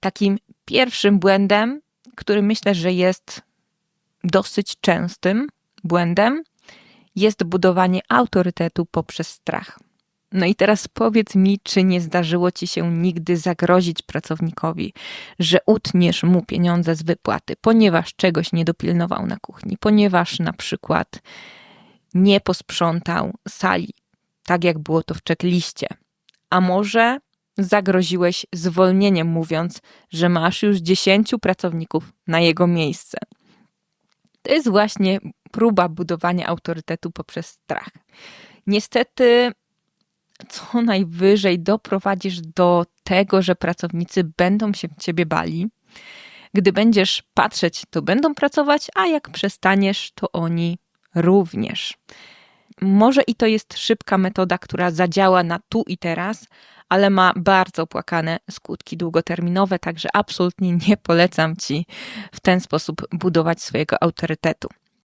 Takim pierwszym błędem, który myślę, że jest dosyć częstym błędem, jest budowanie autorytetu poprzez strach. No i teraz powiedz mi, czy nie zdarzyło ci się nigdy zagrozić pracownikowi, że utniesz mu pieniądze z wypłaty, ponieważ czegoś nie dopilnował na kuchni, ponieważ na przykład nie posprzątał sali, tak jak było to w checkliście. A może zagroziłeś zwolnieniem, mówiąc, że masz już 10 pracowników na jego miejsce. To jest właśnie próba budowania autorytetu poprzez strach. Niestety, co najwyżej doprowadzisz do tego, że pracownicy będą się ciebie bali. Gdy będziesz patrzeć, to będą pracować, a jak przestaniesz, to oni również. Może i to jest szybka metoda, która zadziała na tu i teraz, ale ma bardzo opłakane skutki długoterminowe, także absolutnie nie polecam ci w ten sposób budować swojego autorytetu.